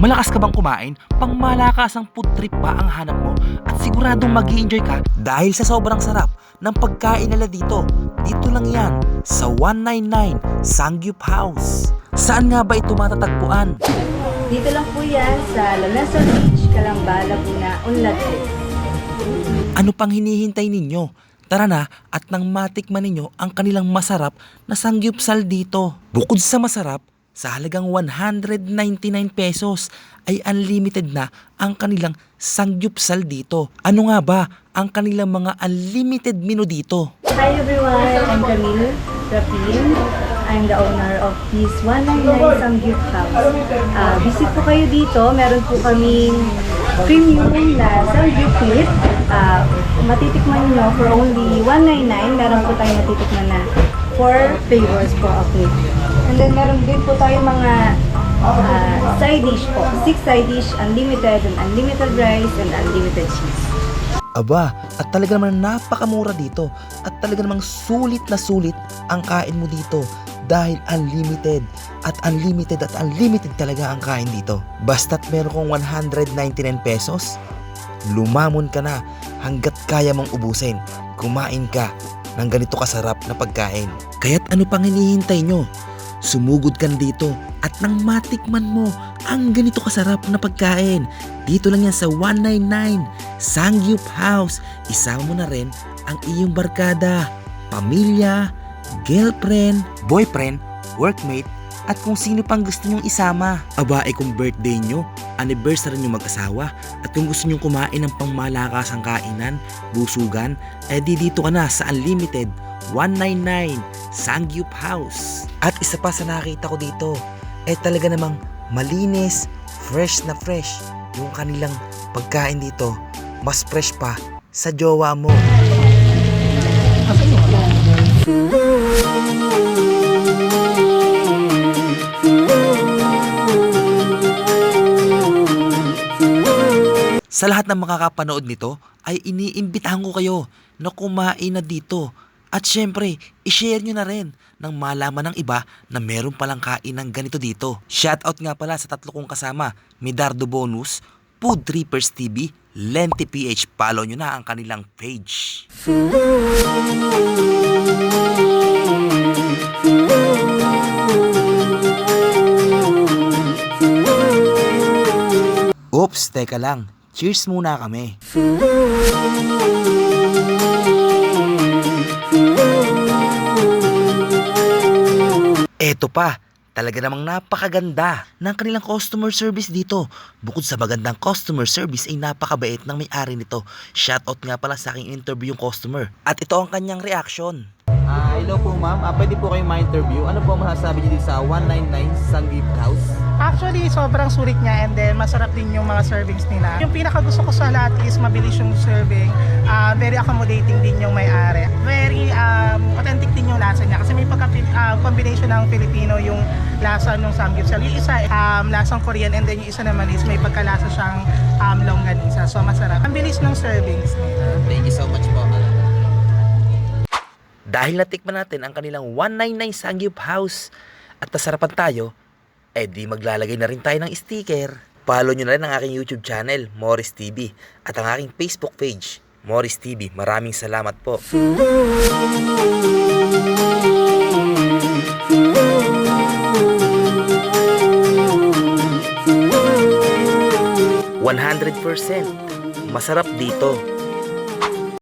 Malakas ka bang kumain? Pang malakasang food trip ba ang hanap mo? At siguradong mag enjoy ka dahil sa sobrang sarap ng pagkain nila dito. Dito lang yan sa 199 Sangyup House. Saan nga ba ito matatagpuan? Dito lang po yan sa Lalason Beach, Calamba, Laguna, Unlad po. Ano pang hinihintay ninyo? Tara na at nang matikman ninyo ang kanilang masarap na sangyupsal dito. Bukod sa masarap, sa halagang 199 pesos ay unlimited na ang kanilang sangyupsal dito. Ano nga ba ang kanilang mga unlimited menu dito? Hi everyone, I'm Camille Rapin. I'm the owner of this 199 Samgyup House. Ah, visit po kayo dito. Meron po kaming premium na Samgyup meat. Ah, matitikman nyo for only 199. Meron po tayong matitikman na 4 flavors po of meat. And then meron din po tayong mga ah, side dish po. 6 side dish, unlimited, and unlimited rice, and unlimited cheese. Aba, at talaga naman napakamura dito at talaga namang sulit na sulit ang kain mo dito dahil unlimited at unlimited at unlimited talaga ang kain dito. Basta't meron kong 199 pesos, lumamon ka na hanggat kaya mong ubusin. Kumain ka ng ganito kasarap na pagkain. Kaya't ano pang hinihintay nyo? Sumugod ka dito at nang matikman mo ang ganito kasarap na pagkain. Dito lang yan sa 199 Sangyup House. Isama mo na rin ang iyong barkada, pamilya, girlfriend, boyfriend, workmate, at kung sino pang gusto nyong isama. Aba, eh kung birthday nyo, anniversary nyo mag-asawa, at kung gusto nyong kumain ng pangmalakasang kainan, busugan, eh di dito ka na sa Unlimited 199 Sangyup House. At isa pa sa nakita ko dito, eh talaga namang malinis, fresh na fresh yung kanilang pagkain dito. Mas fresh pa sa jowa mo. Sa lahat ng makakapanood nito ay iniimbitahan ko kayo na kumain na dito. At syempre, ishare nyo na rin nang malaman ng iba na meron palang kain ng ganito dito. Shoutout nga pala sa tatlo kong kasama, Midardo Bonus, Food Trippers TV, Lenti PH. Follow nyo na ang kanilang page. Oops, teka lang. Cheers muna kami. Eto pa, talaga namang napakaganda ng kanilang customer service dito. Bukod sa magandang customer service ay napakabait ng may-ari nito. Shoutout nga pala sa aking interview yung customer. At ito ang kanyang reaction. Ah, hello po ma'am. Ah, pwede po kayong ma-interview. Ano po masasabi niyo dito sa 199 Sanggip House? Actually, sobrang sulit niya and then masarap din yung mga servings nila. Yung pinaka gusto ko sa lahat is mabilis yung serving. Ah, very accommodating din yung may-ari. Very um, authentic din yung lasa niya kasi may pagka ah, combination ng Filipino yung lasa ng samgyeopsal. Yung isa um, lasang Korean and then yung isa naman is may pagkalasa siyang um, longganisa. So masarap. Ang bilis ng servings nila. Thank you so much po. Dahil natikman natin ang kanilang 199 Sangyup House at nasarapan tayo, eh maglalagay na rin tayo ng sticker. Follow nyo na rin ang aking YouTube channel, Morris TV, at ang aking Facebook page, Morris TV. Maraming salamat po. $100% masarap dito